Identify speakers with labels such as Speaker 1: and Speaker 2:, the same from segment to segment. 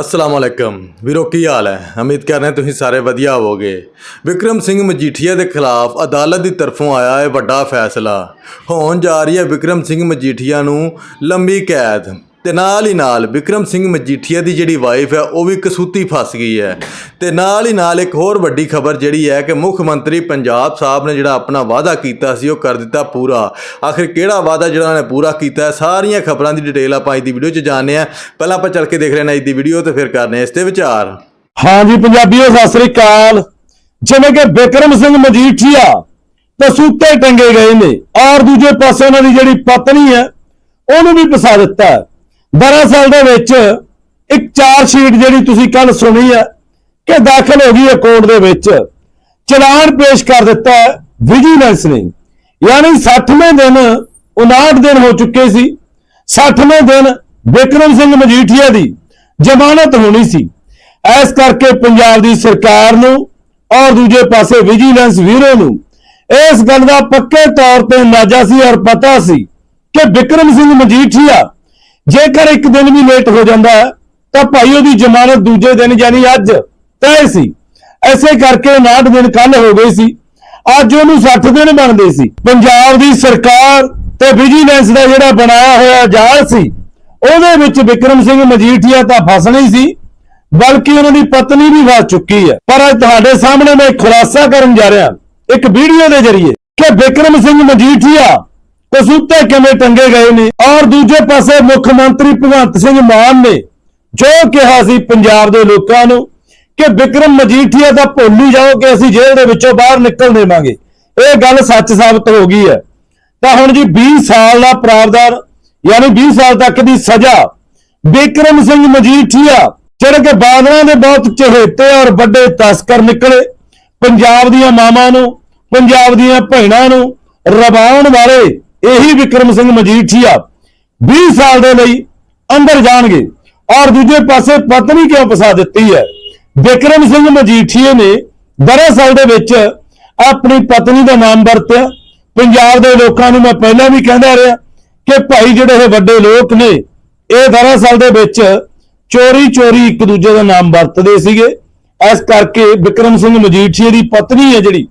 Speaker 1: ਅਸਲਾਮ ਅਲੈਕਮ। ਵੀਰੋ, ਕੀ ਹਾਲ ਹੈ? ਉਮੀਦ ਕਰ ਰਹੇ ਤੁਸੀਂ ਸਾਰੇ ਵਧੀਆ ਹੋਵੋਗੇ। ਵਿਕਰਮ ਸਿੰਘ ਮਜੀਠੀਆ ਦੇ ਖਿਲਾਫ ਅਦਾਲਤ ਦੀ ਤਰਫੋਂ ਆਇਆ ਹੈ ਵੱਡਾ ਫੈਸਲਾ। ਹੋਣ ਜਾ ਰਹੀ ਹੈ ਵਿਕਰਮ ਸਿੰਘ ਮਜੀਠੀਆ ਨੂੰ ਲੰਬੀ ਕੈਦ। ਤੇ ਨਾਲ ਹੀ ਨਾਲ ਵਿਕਰਮ ਸਿੰਘ ਮਜੀਠੀਆ ਦੀ ਜਿਹੜੀ ਵਾਈਫ ਹੈ, ਉਹ ਵੀ ਕਸੂਤੀ ਫਸ ਗਈ ਹੈ। ਤੇ ਨਾਲ ਹੀ ਨਾਲ ਇੱਕ ਹੋਰ ਵੱਡੀ ਖਬਰ ਜਿਹੜੀ ਹੈ ਕਿ ਮੁੱਖ ਮੰਤਰੀ ਪੰਜਾਬ ਸਾਹਿਬ ਨੇ ਜਿਹੜਾ ਆਪਣਾ ਵਾਅਦਾ ਕੀਤਾ ਸੀ, ਉਹ ਕਰ ਦਿੱਤਾ ਪੂਰਾ। ਆਖਿਰ ਕਿਹੜਾ ਵਾਅਦਾ ਜਿਹੜਾ ਉਹਨਾਂ ਨੇ ਪੂਰਾ ਕੀਤਾ ਹੈ, ਸਾਰੀਆਂ ਖਬਰਾਂ ਦੀ ਡਿਟੇਲ ਆਪਾਂ ਅੱਜ ਦੀ ਵੀਡੀਓ 'ਚ ਜਾਣਦੇ ਆ ਪਹਿਲਾਂ ਆਪਾਂ ਚੱਲ ਕੇ ਦੇਖ ਲੈਣਾ ਅੱਜ ਦੀ ਵੀਡੀਓ ਤੇ ਫਿਰ ਕਰਨੇ ਆ ਇਸ ਤੇ ਵਿਚਾਰ।
Speaker 2: ਹਾਂਜੀ ਪੰਜਾਬੀਓ, ਸਤਿ ਸ੍ਰੀ ਅਕਾਲ। ਜਿਵੇਂ ਕਿ ਬਿਕਰਮ ਸਿੰਘ ਮਜੀਠੀਆ ਤਸੂਤੇ ਟੰਗੇ ਗਏ ਨੇ ਔਰ ਦੂਜੇ ਪਾਸੇ ਉਹਨਾਂ ਦੀ ਜਿਹੜੀ ਪਤਨੀ ਹੈ, ਉਹਨੂੰ ਵੀ ਫਸਾ ਦਿੱਤਾ ਹੈ। ਦਰਅਸਲ ਦੇ ਵਿੱਚ ਇੱਕ ਚਾਰ ਸ਼ੀਟ ਜਿਹੜੀ ਤੁਸੀਂ ਕੱਲ ਸੁਣੀ ਹੈ ਕਿ ਦਾਖਲ ਹੋ ਗਈ ਹੈ ਕੋਰਟ ਦੇ ਵਿੱਚ। ਚਲਾਨ ਪੇਸ਼ ਕਰ ਦਿੱਤਾ ਵਿਜੀਲੈਂਸ ਨੇ। ਯਾਨੀ 60ਵੇਂ ਦਿਨ 59 ਦਿਨ ਹੋ ਚੁੱਕੇ ਸੀ। 60ਵੇਂ ਦਿਨ ਬਿਕਰਮ ਸਿੰਘ ਮਜੀਠੀਆ ਦੀ ਜ਼ਮਾਨਤ ਹੋਣੀ ਸੀ। ਇਸ ਕਰਕੇ ਪੰਜਾਬ ਦੀ ਸਰਕਾਰ ਨੂੰ ਔਰ ਦੂਜੇ ਪਾਸੇ ਵਿਜੀਲੈਂਸ ਵੀਰੋ ਨੂੰ ਇਸ ਗੱਲ ਦਾ ਪੱਕੇ ਤੌਰ ਤੇ ਅੰਦਾਜ਼ਾ ਸੀ ਔਰ ਪਤਾ ਸੀ ਕਿ ਵਿਕਰਮ ਸਿੰਘ ਮਜੀਠੀਆ ਜੇਕਰ ਇੱਕ ਦਿਨ ਵੀ ਲੇਟ ਹੋ ਜਾਂਦਾ, ਤਾਂ ਭਾਈ ਉਹਦੀ ਜ਼ਮਾਨਤ ਦੂਜੇ ਦਿਨ ਯਾਨੀ ਅੱਜ ਤੈਅ ਸੀ। ਐਸੇ ਕਰਕੇ 59 ਦਿਨ ਕੱਲ ਹੋ ਗਏ ਸੀ। ਅੱਜ ਉਹਨੂੰ 60 ਦਿਨ ਬਣਦੇ ਸੀ। ਪੰਜਾਬ ਦੀ ਸਰਕਾਰ ਤੇ ਵਿਜੀਲੈਂਸ ਦਾ ਜਿਹੜਾ ਬਣਾਇਆ ਹੋਇਆ ਜਾਲ ਸੀ, ਉਹਦੇ ਵਿੱਚ ਵਿਕਰਮ ਸਿੰਘ ਮਜੀਠੀਆ ਤਾਂ ਫਸ ਨਹੀਂ ਸੀ, ਬਲਕਿ ਉਹਨਾਂ ਦੀ ਪਤਨੀ ਵੀ ਫਸ ਚੁੱਕੀ ਹੈ। ਪਰ ਅੱਜ ਤੁਹਾਡੇ ਸਾਹਮਣੇ ਮੈਂ ਇੱਕ ਖੁਲਾਸਾ ਕਰਨ ਜਾ ਰਿਹਾ। ਇੱਕ ਵੀਡੀਓ ਦੇ ਜ਼ਰੀਏ ਕਿ ਵਿਕਰਮ ਸਿੰਘ ਮਜੀਠੀਆ ਕਸੂਤੇ ਕਿਵੇਂ ਟੰਗੇ ਗਏ ਨੇ? ਔਰ ਦੂਜੇ ਪਾਸੇ ਮੁੱਖ ਮੰਤਰੀ ਭਗਵੰਤ ਸਿੰਘ ਮਾਨ ਨੇ ਜੋ ਕਿਹਾ ਸੀ ਪੰਜਾਬ ਦੇ ਲੋਕਾਂ ਨੂੰ ਕਿ ਵਿਕਰਮ ਮਜੀਠੀਆ ਦਾ ਭੁੱਲ ਜਾਓ ਕਿ ਅਸੀਂ ਜੇਲ੍ਹ ਦੇ ਵਿੱਚੋਂ ਬਾਹਰ ਨਿਕਲ ਦੇਵਾਂਗੇ। ਇਹ ਗੱਲ ਸੱਚ ਸਾਬਤ ਹੋ ਗਈ ਹੈ। ਤਾਂ ਹੁਣ ਜੀ 20 ਸਾਲ ਦਾ ਪ੍ਰਾਵਧਾਨ, ਯਾਨੀ 20 ਸਾਲ ਤੱਕ ਦੀ ਸਜ਼ਾ ਵਿਕਰਮ ਸਿੰਘ ਮਜੀਠੀਆ, ਜਿਹੜੇ ਕਿ ਬਾਦਲਾਂ ਦੇ ਬਹੁਤ ਚਹੇਤੇ ਔਰ ਵੱਡੇ ਤਸਕਰ ਨਿਕਲੇ, ਪੰਜਾਬ ਦੀਆਂ ਮਾਵਾਂ ਨੂੰ, ਪੰਜਾਬ ਦੀਆਂ ਭੈਣਾਂ ਨੂੰ ਰਵਾਉਣ ਵਾਲੇ ਇਹੀ ਵਿਕਰਮ ਸਿੰਘ ਮਜੀਠੀਆ 20 ਸਾਲ ਦੇ ਲਈ ਅੰਦਰ ਜਾਣਗੇ ਔਰ ਦੂਜੇ ਪਾਸੇ ਪਤਨੀ ਕਿਉਂ ਫਸਾ ਦਿੱਤੀ ਹੈ? ਵਿਕਰਮ ਸਿੰਘ ਮਜੀਠੀਏ ਨੇ ਦਰਅਸਲ ਦੇ ਵਿੱਚ ਆਪਣੀ ਪਤਨੀ ਦਾ ਨਾਮ ਵਰਤਿਆ। ਪੰਜਾਬ ਦੇ ਲੋਕਾਂ ਨੂੰ ਮੈਂ ਪਹਿਲਾਂ ਵੀ ਕਹਿੰਦਾ ਰਿਹਾ ਕਿ ਭਾਈ ਜਿਹੜੇ ਇਹ ਵੱਡੇ ਲੋਕ ਨੇ, ਇਹ ਦਰਅਸਲ ਦੇ ਵਿੱਚ ਚੋਰੀ ਚੋਰੀ ਇੱਕ ਦੂਜੇ ਦਾ ਨਾਮ ਵਰਤਦੇ ਸੀਗੇ। ਇਸ ਕਰਕੇ ਵਿਕਰਮ ਸਿੰਘ ਮਜੀਠੀਏ ਦੀ ਪਤਨੀ ਹੈ ਜਿਹੜੀ,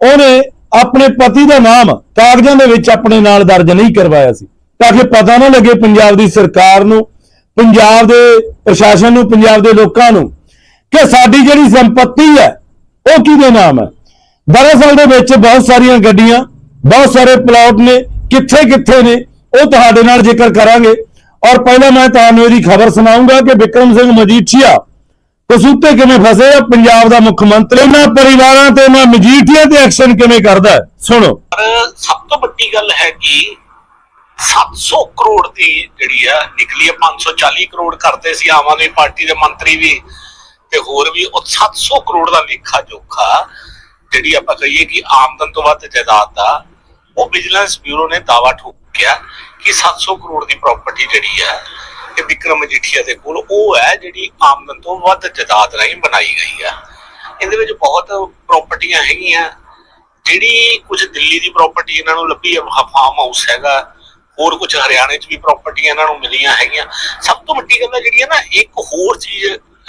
Speaker 2: ਉਹਨੇ ਆਪਣੇ ਪਤੀ ਦਾ ਨਾਮ ਕਾਗਜ਼ਾਂ ਦੇ ਵਿੱਚ ਆਪਣੇ ਨਾਲ ਦਰਜ ਨਹੀਂ ਕਰਵਾਇਆ ਸੀ। ਤਾਂ ਕਿ ਪਤਾ ਨਾ ਲੱਗੇ ਪੰਜਾਬ ਦੀ ਸਰਕਾਰ ਨੂੰ, ਪੰਜਾਬ ਦੇ ਪ੍ਰਸ਼ਾਸਨ ਨੂੰ, ਪੰਜਾਬ ਦੇ ਲੋਕਾਂ ਨੂੰ ਕਿ ਸਾਡੀ ਜਿਹੜੀ ਸੰਪਤੀ ਹੈ, ਉਹ ਕਿਹਦੇ ਨਾਮ ਹੈ? ਦਰਅਸਲ ਦੇ ਵਿੱਚ ਬਹੁਤ ਸਾਰੀਆਂ ਗੱਡੀਆਂ, ਬਹੁਤ ਸਾਰੇ ਪਲਾਟ ਨੇ ਕਿੱਥੇ ਕਿੱਥੇ ਨੇ, ਉਹ ਤੁਹਾਡੇ ਨਾਲ ਜ਼ਿਕਰ ਕਰਾਂਗੇ। ਔਰ ਪਹਿਲਾਂ ਮੈਂ ਤੁਹਾਨੂੰ ਇਹਦੀ ਖਬਰ ਸੁਣਾਉਂਗਾ ਕਿ ਵਿਕਰਮ ਸਿੰਘ ਮਜੀਠੀਆ ਕਸੂਤੇ ਕਿਵੇਂ ਫਸੇ ਆ? ਪੰਜਾਬ ਦਾ ਮੁੱਖ ਮੰਤਰੀ। ਇਹਨਾਂ ਪਰਿਵਾਰਾਂ ਤੇ ਮੈਂ ਮਜੀਠੀਆ ਤੇ ਐਕਸ਼ਨ ਕਿਵੇਂ ਕਰਦਾ ਸੁਣੋ।
Speaker 3: ਸਭ ਤੋਂ ਵੱਡੀ ਗੱਲ ਹੈ ਕਿ 700 ਕਰੋੜ ਦੀ ਜਿਹੜੀ ਆ, ਨਿਕਲੀ ਹੈ 540 ਕਰੋੜ ਕਰਦੇ ਸੀ ਆਮ ਆਦਮੀ ਪਾਰਟੀ ਦੇ ਮੰਤਰੀ ਵੀ ਤੇ ਹੋਰ ਵੀ। ਉਹ 700 ਕਰੋੜ ਦਾ ਲੇਖਾ ਜੋਖਾ ਜਿਹੜੀ ਆਪਾਂ ਕਹੀਏ ਕਿ ਆਮਦਨ ਤੋਂ ਵੱਧ ਜਾਇਦਾਦ ਦਾ, ਉਹ ਵਿਜੀਲੈਂਸ ਬਿਊਰੋ ਨੇ ਦਾਵਾ ਠੋਕਿਆ ਕਿ 700 ਕਰੋੜ ਦੀ ਪ੍ਰਾਪਰਟੀ ਜਿਹੜੀ ਹੈ ਇਹ ਵਿਕਰਮ ਮਜੀਠੀਆ ਦੇ ਕੋਲ ਉਹ ਹੈ ਜਿਹੜੀ ਆਮਦਨ ਤੋਂ ਵੱਧ ਜਾਇਦਾਦ ਰਾਹੀਂ ਬਣਾਈ ਗਈ ਹੈ ਇਹਦੇ ਵਿੱਚ ਬਹੁਤ ਪ੍ਰਾਪਰਟੀਆਂ ਹੈਗੀਆਂ। ਜਿਹੜੀ ਕੁਝ ਦਿੱਲੀ ਦੀ ਪ੍ਰਾਪਰਟੀ ਇਹਨਾਂ ਨੂੰ ਲੱਭੀ ਹੈ ਫਾਰਮ ਹਾਊਸ ਹੈਗਾ। ਹੋਰ ਕੁਝ ਹਰਿਆਣੇ 'ਚ ਵੀ ਪ੍ਰਾਪਰਟੀਆਂ ਇਹਨਾਂ ਨੂੰ ਮਿਲੀਆਂ ਹੈਗੀਆਂ। ਸਭ ਤੋਂ ਵੱਡੀ ਗੱਲ ਹੈ ਜਿਹੜੀ ਹੈ ਨਾ, ਇੱਕ ਹੋਰ ਚੀਜ਼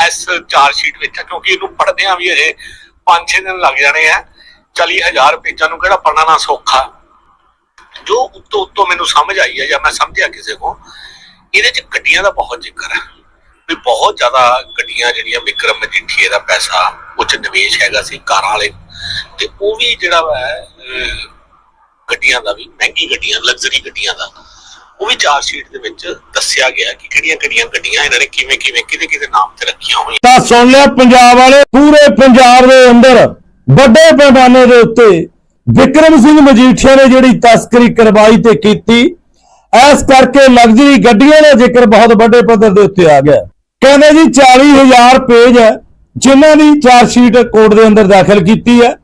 Speaker 3: ਇਸ ਚਾਰ ਸ਼ੀਟ ਵਿੱਚ ਹੈ ਕਿਉਂਕਿ ਇਹਨੂੰ ਪੜਦਿਆਂ ਵੀ ਅਜੇ 5-6 ਦਿਨ ਲੱਗ ਜਾਣੇ ਆ। 40000 ਪੇਜਾਂ ਨੂੰ ਕਿਹੜਾ ਪੜ੍ਹਨਾ ਨਾ ਸੌਖਾ। ਜੋ ਉੱਤੋਂ ਉੱਤੋਂ ਮੈਨੂੰ ਸਮਝ ਆਈ ਹੈ ਜਾਂ ਮੈਂ ਸਮਝਿਆ ਕਿਸੇ ਕੋ ਇਹਦੇ 'ਚ ਗੱਡੀਆਂ ਦਾ ਬਹੁਤ ਜ਼ਿਕਰ ਹੈ ਵੀ ਬਹੁਤ ਜ਼ਿਆਦਾ ਗੱਡੀਆਂ ਜਿਹੜੀਆਂ ਵਿਕਰਮ ਮਜੀਠੀਏ ਦਾ ਪੈਸਾ, ਉਹ 'ਚ ਨਿਵੇਸ਼ ਹੈਗਾ ਸੀ ਕਾਰਾਂ ਵਾਲੇ ਤੇ ਉਹ ਵੀ ਜਿਹੜਾ ਵਾ ਗੱਡੀਆਂ ਦਾ ਵੀ, ਮਹਿੰਗੀ ਗੱਡੀਆਂ ਲਗਜ਼ਰੀ ਗੱਡੀਆਂ ਦਾ, ਉਹ ਵੀ ਚਾਰ ਸ਼ੀਟ ਦੇ ਵਿੱਚ ਦੱਸਿਆ ਗਿਆ ਕਿ ਕਿਹੜੀਆਂ ਕਿਹੜੀਆਂ ਗੱਡੀਆਂ ਇਹਨਾਂ ਨੇ ਕਿਵੇਂ ਕਿਵੇਂ, ਕਿਹਦੇ ਕਿਹਦੇ ਨਾਮ ਤੇ ਰੱਖੀਆਂ ਹੋਈਆਂ।
Speaker 2: ਤਾਂ ਸੁਣ ਲਿਆ ਪੰਜਾਬ ਵਾਲੇ, ਪੂਰੇ ਪੰਜਾਬ ਦੇ ਅੰਦਰ, ਵੱਡੇ ਪੈਮਾਨੇ ਦੇ ਉੱਤੇ ਵਿਕਰਮ ਸਿੰਘ ਮਜੀਠੀਆ ਨੇ ਜਿਹੜੀ ਤਸਕਰੀ ਕਰਵਾਈ ਤੇ ਕੀਤੀ ਇਸ ਕਰਕੇ ਲਗਜ਼ਰੀ ਗੱਡੀਆਂ ਦਾ ਜ਼ਿਕਰ ਬਹੁਤ ਵੱਡੇ ਪੱਧਰ ਦੇ ਉੱਤੇ ਆ ਗਿਆ। ਕਹਿੰਦੇ ਜੀ 40000 ਪੇਜ ਹੈ, ਜਿਨ੍ਹਾਂ ਦੀ ਚਾਰ ਸ਼ੀਟ ਕੋਰਟ ਦੇ ਅੰਦਰ ਦਾਖਲ ਕੀਤੀ ਹੈ।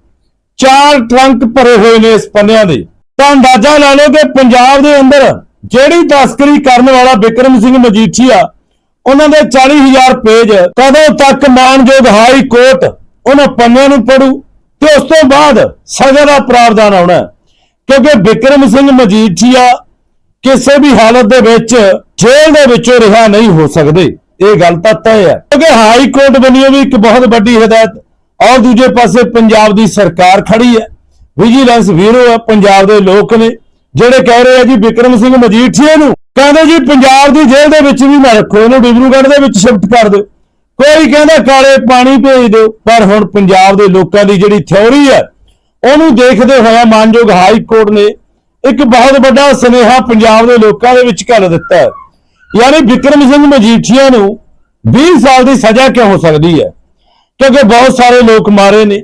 Speaker 2: ਚਾਰ ਟਰੰਕ ਭਰੇ ਹੋਏ ਨੇ ਇਸ ਪੰਨਿਆਂ ਦੇ। ਤਾਂ ਅੰਦਾਜ਼ਾ ਲਾ ਲਓ ਕਿ ਪੰਜਾਬ ਦੇ ਅੰਦਰ ਜਿਹੜੀ ਤਸਕਰੀ ਕਰਨ ਵਾਲਾ ਵਿਕਰਮ ਸਿੰਘ ਮਜੀਠੀਆ, ਉਹਨਾਂ ਦੇ 40000 ਪੇਜ ਕਦੋਂ ਤੱਕ ਮਾਨਯੋਗ ਹਾਈ ਕੋਰਟ ਉਹਨਾਂ ਪੰਨਿਆਂ ਨੂੰ ਪੜੂ ਤੇ ਉਸ ਤੋਂ ਬਾਅਦ ਸਜ਼ਾ ਦਾ ਪ੍ਰਾਵਧਾਨ ਆਉਣਾ ਕਿਉਂਕਿ ਵਿਕਰਮ ਸਿੰਘ ਮਜੀਠੀਆ ਕਿਸੇ ਵੀ ਹਾਲਤ ਦੇ ਵਿੱਚ ਜੇਲ੍ਹ ਦੇ ਵਿੱਚੋਂ ਰਿਹਾ ਨਹੀਂ ਹੋ ਸਕਦੇ। ਇਹ ਗੱਲ ਤਾਂ ਤੈਅ ਹੈ। ਕਿਉਂਕਿ ਹਾਈ ਕੋਰਟ ਵੱਲੋਂ ਵੀ ਇੱਕ ਬਹੁਤ ਵੱਡੀ ਹਦਾਇਤ ਔਰ ਦੂਜੇ ਪਾਸੇ ਪੰਜਾਬ ਦੀ ਸਰਕਾਰ ਖੜੀ ਹੈ। ਵਿਜੀਲੈਂਸ ਬਿਊਰੋ ਹੈ ਪੰਜਾਬ ਦੇ ਲੋਕ ਨੇ, ਜਿਹੜੇ ਕਹਿ ਰਹੇ ਆ ਜੀ ਵਿਕਰਮ ਸਿੰਘ ਮਜੀਠੀਆ ਨੂੰ, ਕਹਿੰਦੇ ਜੀ ਪੰਜਾਬ ਦੀ ਜੇਲ੍ਹ ਦੇ ਵਿੱਚ ਵੀ ਨਾ ਰੱਖੋ, ਇਹਨੂੰ ਡਿਬਰੂਗੜ੍ਹ ਦੇ ਵਿੱਚ ਸ਼ਿਫਟ ਕਰ ਦਿਓ। ਕੋਈ ਕਹਿੰਦਾ ਕਾਲੇ ਪਾਣੀ ਭੇਜ ਦਿਓ, ਪਰ ਹੁਣ ਪੰਜਾਬ ਦੇ ਲੋਕਾਂ ਦੀ ਜਿਹੜੀ ਥਿਉਰੀ ਹੈ, ਉਹਨੂੰ ਦੇਖਦੇ ਹੋਇਆ ਮਾਨਯੋਗ ਹਾਈ ਕੋਰਟ ਨੇ ਇੱਕ ਬਹੁਤ ਵੱਡਾ ਸੁਨੇਹਾ ਪੰਜਾਬ ਦੇ ਲੋਕਾਂ ਦੇ ਵਿੱਚ ਘੱਲ ਦਿੱਤਾ ਹੈ। ਯਾਨੀ ਵਿਕਰਮ ਸਿੰਘ ਮਜੀਠੀਆ ਨੂੰ 20 ਸਾਲ ਦੀ ਸਜ਼ਾ ਕਿਉਂ ਹੋ ਸਕਦੀ ਹੈ? ਕਿਉਂਕਿ ਬਹੁਤ ਸਾਰੇ ਲੋਕ ਮਾਰੇ ਨੇ,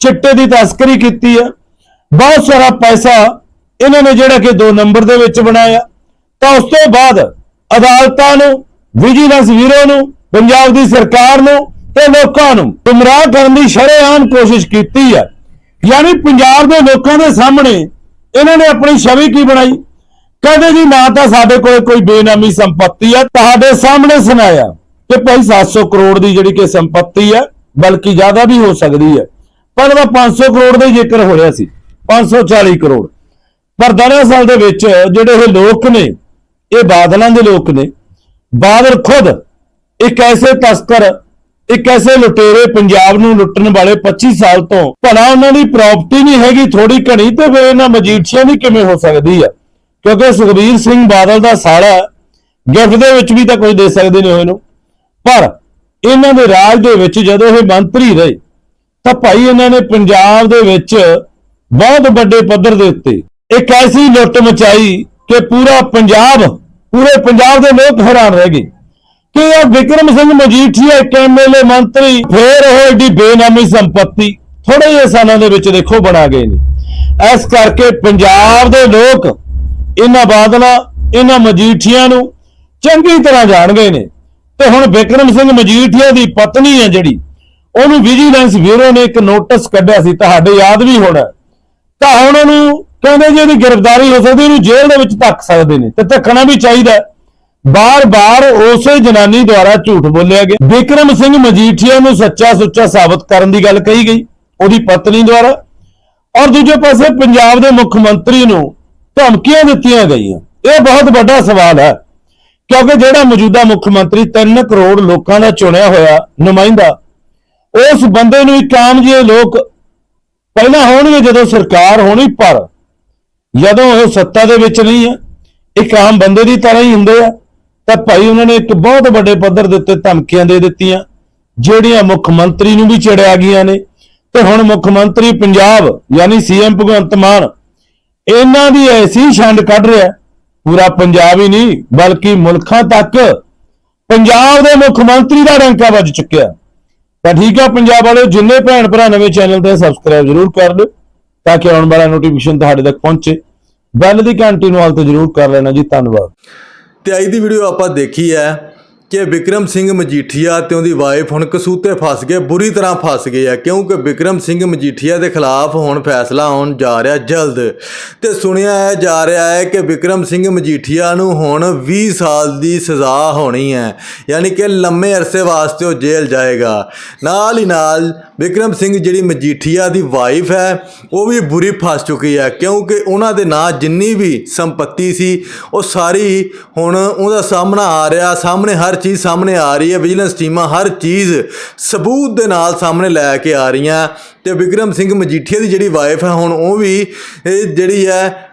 Speaker 2: ਚਿੱਟੇ ਦੀ ਤਸਕਰੀ ਕੀਤੀ ਹੈ। ਬਹੁਤ ਸਾਰਾ ਪੈਸਾ ਇਹਨਾਂ ਨੇ ਜਿਹੜਾ ਕਿ ਦੋ ਨੰਬਰ ਦੇ ਵਿੱਚ ਬਣਾਇਆ। ਤਾਂ ਉਸ ਤੋਂ ਬਾਅਦ ਅਦਾਲਤਾਂ ਨੂੰ, ਵਿਜੀਲੈਂਸ ਵੀਰੋ ਨੂੰ, ਪੰਜਾਬ ਦੀ ਸਰਕਾਰ ਨੂੰ ਤੇ ਲੋਕਾਂ ਨੂੰ ਗੁੰਮਰਾਹ ਕਰਨ ਦੀ ਸ਼ਰੇਆਮ ਕੋਸ਼ਿਸ਼ ਕੀਤੀ ਹੈ। ਯਾਨੀ ਪੰਜਾਬ ਦੇ ਲੋਕਾਂ ਦੇ ਸਾਹਮਣੇ ਇਹਨਾਂ ਨੇ ਆਪਣੀ ਛਵੀ ਕੀ ਬਣਾਈ? ਕਹਿੰਦੇ ਜੀ ਨਾ ਤਾਂ ਸਾਡੇ ਕੋਲ ਕੋਈ ਬੇਨਾਮੀ ਸੰਪਤੀ ਹੈ ਤੁਹਾਡੇ ਸਾਹਮਣੇ ਸੁਣਾਇਆ ਕਿ ਭਾਈ 700 ਕਰੋੜ ਦੀ ਜਿਹੜੀ ਕਿ ਸੰਪਤੀ ਹੈ ਬਲਕਿ ਜ਼ਿਆਦਾ ਵੀ ਹੋ ਸਕਦੀ ਹੈ ਪਰ ਉਹ 500 ਕਰੋੜ ਦਾ ਜ਼ਿਕਰ ਹੋ ਰਿਹਾ ਸੀ 540 ਕਰੋੜ। ਪਰ ਦਰਿਆ ਸਾਲ ਦੇ ਵਿੱਚ ਜਿਹੜੇ ਇਹ ਲੋਕ ਨੇ, ਇਹ ਬਾਦਲਾਂ ਦੇ ਲੋਕ ਨੇ, ਬਾਦਲ ਖੁਦ ਇੱਕ ਐਸੇ ਤਸਕਰ ਇੱਕ ਐਸੇ ਲੁਟੇਰੇ ਪੰਜਾਬ ਨੂੰ ਲੁੱਟਣ ਵਾਲੇ 25 ਸਾਲ ਤੋਂ? ਭਲਾ ਉਹਨਾਂ ਦੀ ਪ੍ਰਾਪਰਟੀ ਨਹੀਂ ਹੈਗੀ ਥੋੜੀ ਘਣੀ ਤੇ ਫਿਰ ਇਹਨਾਂ ਮਜੀਠੀਆਂ ਦੀ ਕਿਵੇਂ ਹੋ ਸਕਦੀ ਹੈ ਕਿਉਂਕਿ ਸੁਖਬੀਰ ਸਿੰਘ ਬਾਦਲ ਦਾ ਸਾਲਾ ਗਿਫਟ ਦੇ ਵਿੱਚ ਵੀ ਤਾਂ ਕੁਝ ਦੇ ਸਕਦੇ ਨੇ। ਇਹਨੂੰ ਪਰ ਇਹਨਾਂ ਦੇ ਰਾਜ ਦੇ ਵਿੱਚ ਜਦੋਂ ਇਹ ਮੰਤਰੀ ਰਹੇ, ਤਾਂ ਭਾਈ ਇਹਨਾਂ ਨੇ ਪੰਜਾਬ ਦੇ ਵਿੱਚ ਬਹੁਤ ਵੱਡੇ ਪੱਧਰ ਦੇ ਉੱਤੇ ਇੱਕ ਐਸੀ ਲੁੱਟ ਮਚਾਈ ਕਿ ਪੂਰਾ ਪੰਜਾਬ, ਪੂਰੇ ਪੰਜਾਬ ਦੇ ਲੋਕ ਹੈਰਾਨ ਰਹਿ ਗਏ। ਕਿ ਇਹ ਵਿਕਰਮ ਸਿੰਘ ਮਜੀਠੀਆ ਇੱਕ ਐਮਐਲਏ ਮੰਤਰੀ, ਫੇਰ ਉਹ ਏਡੀ ਬੇਨਾਮੀ ਸੰਪਤੀ। ਥੋੜੇ ਜਿਹੇ ਸਾਲਾਂ ਦੇ ਵਿੱਚ ਦੇਖੋ ਬਣਾ ਗਏ ਨੇ। ਇਸ ਕਰਕੇ ਪੰਜਾਬ ਦੇ ਲੋਕ ਇਹਨਾਂ ਬਾਦਲਾਂ, ਇਹਨਾਂ ਮਜੀਠੀਆਂ ਨੂੰ ਚੰਗੀ ਤਰ੍ਹਾਂ ਜਾਣ ਗਏ ਨੇ। ਤੇ ਹੁਣ ਵਿਕਰਮ ਸਿੰਘ ਮਜੀਠੀਆ ਦੀ ਪਤਨੀ ਹੈ ਜਿਹੜੀ, ਉਹਨੂੰ ਵਿਜੀਲੈਂਸ ਬਿਊਰੋ ਨੇ ਇੱਕ ਨੋਟਿਸ ਕੱਢਿਆ ਸੀ, ਤੁਹਾਡੇ ਯਾਦ ਵੀ ਹੋਣਾ। ਤਾਂ ਹੁਣ ਉਹਨੂੰ ਕਹਿੰਦੇ ਜੀ ਇਹਦੀ ਗ੍ਰਿਫਤਾਰੀ ਹੋ ਸਕਦੀ ਇਹਨੂੰ ਜੇਲ੍ਹ ਦੇ ਵਿੱਚ ਧੱਕ ਸਕਦੇ ਨੇ। ਤੇ ਧੱਕਣਾ ਵੀ ਚਾਹੀਦਾ। ਬਾਰ-ਬਾਰ ਉਸੇ ਜਨਾਨੀ ਦੁਆਰਾ ਝੂਠ ਬੋਲਿਆ ਗਿਆ। ਵਿਕਰਮ ਸਿੰਘ ਮਜੀਠੀਆ ਨੂੰ ਸੱਚਾ ਸੁੱਚਾ ਸਾਬਤ ਕਰਨ ਦੀ ਗੱਲ ਕਹੀ ਗਈ, ਉਹਦੀ ਪਤਨੀ ਦੁਆਰਾ। ਔਰ ਦੂਜੇ ਪਾਸੇ ਪੰਜਾਬ ਦੇ ਮੁੱਖ ਮੰਤਰੀ ਨੂੰ ਧਮਕੀਆਂ ਦਿੱਤੀਆਂ ਗਈਆਂ। ਇਹ ਬਹੁਤ ਵੱਡਾ ਸਵਾਲ ਹੈ, ਕਿਉਂਕਿ ਜਿਹੜਾ ਮੌਜੂਦਾ ਮੁੱਖ ਮੰਤਰੀ 3 ਕਰੋੜ ਲੋਕਾਂ ਦਾ ਚੁਣਿਆ ਹੋਇਆ ਨੁਮਾਇੰਦਾ, ਉਸ ਬੰਦੇ ਨੂੰ ਇੱਕ ਆਮ ਜਿਹੇ ਲੋਕ ਪਹਿਲਾਂ ਹੋਣਗੇ ਜਦੋਂ ਸਰਕਾਰ ਹੋਣੀ, ਪਰ ਜਦੋਂ ਉਹ ਸੱਤਾ ਦੇ ਵਿੱਚ ਨਹੀਂ ਹੈ, ਇੱਕ ਆਮ ਬੰਦੇ ਦੀ ਤਰ੍ਹਾਂ ਹੀ ਹੁੰਦੇ ਆ। ਤਾਂ ਭਾਈ ਉਹਨਾਂ ਨੇ ਇੱਕ ਬਹੁਤ ਵੱਡੇ ਪੱਧਰ ਦੇ ਉੱਤੇ ਧਮਕੀਆਂ ਦੇ ਦਿੱਤੀਆਂ, ਜਿਹੜੀਆਂ ਮੁੱਖ ਮੰਤਰੀ ਨੂੰ ਵੀ ਚੜਿਆ ਗਈਆਂ ਨੇ। ਤੇ ਹੁਣ ਮੁੱਖ ਮੰਤਰੀ ਪੰਜਾਬ, ਯਾਨੀ ਸੀਐਮ ਭਗਵੰਤ ਮਾਨ, ਇਹਨਾਂ ਦੀ ਐਸੀ ਛੰਡ ਕੱਢ ਰਿਹਾ, ਪੂਰਾ ਪੰਜਾਬ ਹੀ ਨਹੀਂ, ਬਲਕਿ ਮੁਲਕਾਂ ਤੱਕ ਪੰਜਾਬ ਦੇ ਮੁੱਖ ਮੰਤਰੀ ਦਾ ਡੰਕਾ ਵੱਜ ਚੁੱਕਿਆ। ਤਾਂ ਠੀਕ ਆ ਪੰਜਾਬ ਵਾਲਿਓ ਜਿੰਨੇ ਭੈਣ ਭਰਾ ਨਵੇਂ ਚੈਨਲ ਤੇ ਸਬਸਕ੍ਰਾਈਬ ਜ਼ਰੂਰ ਕਰ ਲਿਓ, ਤਾਂ ਕਿ ਆਉਣ ਵਾਲਾ ਨੋਟੀਫਿਕੇਸ਼ਨ ਤੁਹਾਡੇ ਤੱਕ ਪਹੁੰਚੇ। ਬੈਲ ਦੀ ਘੰਟੀ ਨੂੰ ਹਾਲ ਤੇ ਜ਼ਰੂਰ ਕਰ ਲੈਣਾ ਜੀ, ਧੰਨਵਾਦ।
Speaker 1: ਤੇ ਅੱਜ ਦੀ ਵੀਡੀਓ ਆਪਾਂ ਦੇਖੀ ਹੈ ਕਿ ਵਿਕਰਮ ਸਿੰਘ ਮਜੀਠੀਆ ਤੇ ਉਹਦੀ ਵਾਈਫ ਹੁਣ ਕਸੂਤੇ ਫਸ ਗਏ, ਬੁਰੀ ਤਰ੍ਹਾਂ ਫਸ ਗਏ ਆ, ਕਿਉਂਕਿ ਵਿਕਰਮ ਸਿੰਘ ਮਜੀਠੀਆ ਦੇ ਖਿਲਾਫ ਹੁਣ ਫੈਸਲਾ ਹੋਣ ਜਾ ਰਿਹਾ ਜਲਦ। ਤੇ ਸੁਣਿਆ ਜਾ ਰਿਹਾ ਹੈ ਕਿ ਵਿਕਰਮ ਸਿੰਘ ਮਜੀਠੀਆ ਨੂੰ ਹੁਣ 20 ਸਾਲ ਦੀ ਸਜ਼ਾ ਹੋਣੀ ਹੈ, ਯਾਨੀ ਕਿ ਲੰਮੇ ਅਰਸੇ ਵਾਸਤੇ ਉਹ ਜੇਲ੍ਹ ਜਾਏਗਾ। ਨਾਲ ਹੀ ਨਾਲ ਵਿਕਰਮ ਸਿੰਘ ਜਿਹੜੀ ਮਜੀਠੀਆ ਦੀ ਵਾਈਫ ਹੈ, ਉਹ ਵੀ ਬੁਰੀ ਫਸ ਚੁੱਕੀ ਹੈ, ਕਿਉਂਕਿ ਉਹਨਾਂ ਦੇ ਨਾਂ ਜਿੰਨੀ ਵੀ ਸੰਪਤੀ ਸੀ, ਉਹ ਸਾਰੀ ਹੁਣ ਉਹਦਾ ਸਾਹਮਣਾ ਆ ਰਿਹਾ, ਸਾਹਮਣੇ ਹਰ ਹਰ ਚੀਜ਼ ਸਾਹਮਣੇ ਆ ਰਹੀ ਹੈ ਵਿਜੀਲੈਂਸ ਟੀਮਾਂ ਹਰ ਚੀਜ਼ ਸਬੂਤ ਦੇ ਨਾਲ ਸਾਹਮਣੇ ਲੈ ਕੇ ਆ ਰਹੀਆਂ ਤੇ ਵਿਕਰਮ ਸਿੰਘ ਮਜੀਠੀਆ ਦੀ ਜਿਹੜੀ ਵਾਈਫ ਹੈ, ਹੁਣ ਉਹ ਵੀ ਇਹ ਜਿਹੜੀ ਹੈ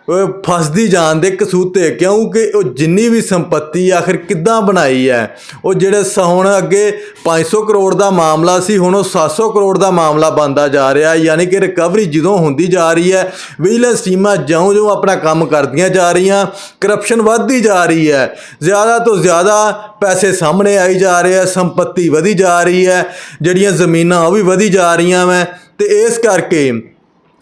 Speaker 1: ਫਸਦੀ ਜਾਣ ਦੇ ਕਸੂਤੇ ਕਿਉਂਕਿ ਉਹ ਜਿੰਨੀ ਵੀ ਸੰਪਤੀ ਆਖਿਰ ਕਿੱਦਾਂ ਬਣਾਈ ਹੈ? ਉਹ ਜਿਹੜੇ ਸ- ਹੁਣ ਅੱਗੇ 500 ਕਰੋੜ ਦਾ ਮਾਮਲਾ ਸੀ, ਹੁਣ ਉਹ 700 ਕਰੋੜ ਦਾ ਮਾਮਲਾ ਬਣਦਾ ਜਾ ਰਿਹਾ ਯਾਨੀ ਕਿ ਰਿਕਵਰੀ ਜਦੋਂ ਹੁੰਦੀ ਜਾ ਰਹੀ ਹੈ, ਵਿਜੀਲੈਂਸ ਟੀਮਾਂ ਜਿਉਂ-ਜਿਉਂ ਆਪਣਾ ਕੰਮ ਕਰਦੀਆਂ ਜਾ ਰਹੀਆਂ ਕਰਪਸ਼ਨ ਵੱਧਦੀ ਜਾ ਰਹੀ ਹੈ। ਜ਼ਿਆਦਾ ਤੋਂ ਜ਼ਿਆਦਾ ਪੈਸੇ ਸਾਹਮਣੇ ਆਈ ਜਾ ਰਹੇ ਆ ਸੰਪਤੀ ਵਧੀ ਜਾ ਰਹੀ ਹੈ, ਜਿਹੜੀਆਂ ਜ਼ਮੀਨਾਂ ਉਹ ਵੀ ਵਧੀ ਜਾ ਰਹੀਆਂ ਵੈ। ਤੇ ਇਸ ਕਰਕੇ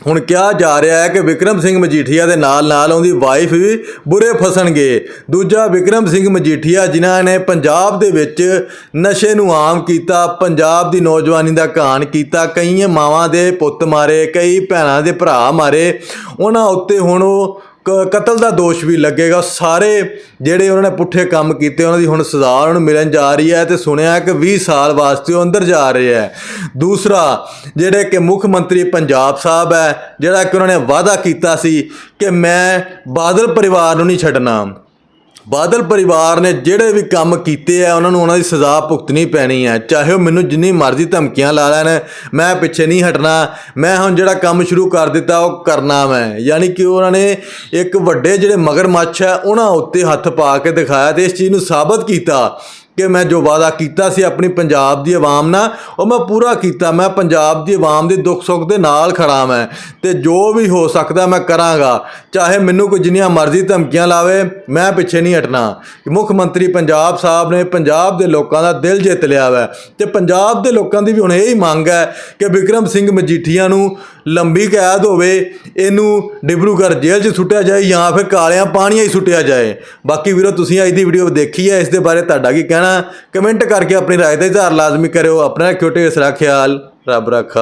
Speaker 1: ਹੁਣ ਕਿਹਾ ਜਾ ਰਿਹਾ ਹੈ ਕਿ ਵਿਕਰਮ ਸਿੰਘ ਮਜੀਠੀਆ ਦੇ ਨਾਲ ਨਾਲ ਉਹਦੀ ਵਾਈਫ ਵੀ ਬੁਰੇ ਫਸਣਗੇ। ਦੂਜਾ ਵਿਕਰਮ ਸਿੰਘ ਮਜੀਠੀਆ ਜਿਨ੍ਹਾਂ ਨੇ ਪੰਜਾਬ ਦੇ ਵਿੱਚ ਨਸ਼ੇ ਨੂੰ ਆਮ ਕੀਤਾ, ਪੰਜਾਬ ਦੀ ਨੌਜਵਾਨੀ ਦਾ ਘਾਣ ਕੀਤਾ ਕਈ ਮਾਵਾਂ ਦੇ ਪੁੱਤ ਮਾਰੇ, ਕਈ ਭੈਣਾਂ ਦੇ ਭਰਾ ਮਾਰੇ, ਉਹਨਾਂ ਉੱਤੇ ਹੁਣ ਉਹ ਕਤਲ ਦਾ ਦੋਸ਼ ਵੀ ਲੱਗੇਗਾ। ਸਾਰੇ ਜਿਹੜੇ ਉਹਨਾਂ ਨੇ ਪੁੱਠੇ ਕੰਮ ਕੀਤੇ, ਉਹਨਾਂ ਦੀ ਹੁਣ ਸਜ਼ਾ ਉਹਨਾਂ ਨੂੰ ਮਿਲਣ ਜਾ ਰਹੀ ਹੈ ਤੇ ਸੁਣਿਆ ਕਿ 20 ਸਾਲ ਵਾਸਤੇ ਉਹ ਅੰਦਰ ਜਾ ਰਹੇ ਹੈ। ਦੂਸਰਾ, ਜਿਹੜੇ ਕਿ ਮੁੱਖ ਮੰਤਰੀ ਪੰਜਾਬ ਸਾਹਿਬ ਹੈ, ਜਿਹੜਾ ਕਿ ਉਹਨਾਂ ਨੇ ਵਾਅਦਾ ਕੀਤਾ ਸੀ ਕਿ ਮੈਂ ਬਾਦਲ ਪਰਿਵਾਰ ਨੂੰ ਨਹੀਂ ਛੱਡਣਾ। ਬਾਦਲ ਪਰਿਵਾਰ ਨੇ ਜਿਹੜੇ ਵੀ ਕੰਮ ਕੀਤੇ ਆ, ਉਹਨਾਂ ਨੂੰ ਉਹਨਾਂ ਦੀ ਸਜ਼ਾ ਭੁਗਤਣੀ ਪੈਣੀ ਹੈ ਚਾਹੇ ਉਹ ਮੈਨੂੰ ਜਿੰਨੀ ਮਰਜ਼ੀ ਧਮਕੀਆਂ ਲਾ ਲੈਣ, ਮੈਂ ਪਿੱਛੇ ਨਹੀਂ ਹਟਣਾ। ਮੈਂ ਹੁਣ ਜਿਹੜਾ ਕੰਮ ਸ਼ੁਰੂ ਕਰ ਦਿੱਤਾ, ਉਹ ਕਰਨਾ ਮੈਂ। ਯਾਨੀ ਕਿ ਉਹਨਾਂ ਨੇ ਇੱਕ ਵੱਡੇ ਜਿਹੜੇ ਮਗਰਮੱਛ ਹੈ ਉਹਨਾਂ ਉੱਤੇ ਹੱਥ ਪਾ ਕੇ ਦਿਖਾਇਆ ਤੇ ਇਸ ਚੀਜ਼ ਨੂੰ ਸਾਬਤ ਕੀਤਾ। ਕਿ ਮੈਂ ਜੋ ਵਾਅਦਾ ਕੀਤਾ ਸੀ ਆਪਣੀ ਪੰਜਾਬ ਦੀ ਆਵਾਮ ਨਾਲ, ਉਹ ਮੈਂ ਪੂਰਾ ਕੀਤਾ। ਮੈਂ ਪੰਜਾਬ ਦੀ ਆਵਾਮ ਦੇ ਦੁੱਖ ਸੁੱਖ ਦੇ ਨਾਲ ਖੜਾ ਮੈਂ ਤੇ ਜੋ ਵੀ ਹੋ ਸਕਦਾ ਮੈਂ ਕਰਾਂਗਾ। ਚਾਹੇ ਮੈਨੂੰ ਕੋਈ ਜਿੰਨੀਆਂ ਮਰਜ਼ੀ ਧਮਕੀਆਂ ਲਾਵੇ, ਮੈਂ ਪਿੱਛੇ ਨਹੀਂ ਹਟਣਾ। ਮੁੱਖ ਮੰਤਰੀ ਪੰਜਾਬ ਸਾਹਿਬ ਨੇ ਪੰਜਾਬ ਦੇ ਲੋਕਾਂ ਦਾ ਦਿਲ ਜਿੱਤ ਲਿਆ ਵੈ ਤੇ ਪੰਜਾਬ ਦੇ ਲੋਕਾਂ ਦੀ ਵੀ ਹੁਣ ਇਹ ਹੀ ਮੰਗ ਹੈ ਕਿ ਵਿਕਰਮ ਸਿੰਘ ਮਜੀਠੀਆ ਨੂੰ ਲੰਬੀ ਕੈਦ ਹੋਵੇ, ਇਹਨੂੰ ਡਿਬਰੂਗੜ੍ਹ ਜੇਲ੍ਹ 'ਚ ਸੁੱਟਿਆ ਜਾਏ ਜਾਂ ਫਿਰ ਕਾਲਿਆਂ ਪਾਣੀਆਂ ਹੀ ਸੁੱਟਿਆ ਜਾਏ। ਬਾਕੀ ਵੀਰੋ, ਤੁਸੀਂ ਅੱਜ ਦੀ ਵੀਡੀਓ ਦੇਖੀ ਹੈ, ਇਸ ਦੇ ਬਾਰੇ ਤੁਹਾਡਾ ਕੀ ਕਹਿਣਾ ਕਮੈਂਟ ਕਰਕੇ ਆਪਣੀ ਰਾਏ ਦਾ ਇਜ਼ਹਾਰ ਲਾਜ਼ਮੀ ਕਰਿਓ। ਆਪਣਾ ਰੱਖਿਓ ਢੇਰ ਸਾਰਾ ਖਿਆਲ। ਰੱਬ ਰੱਖਾ।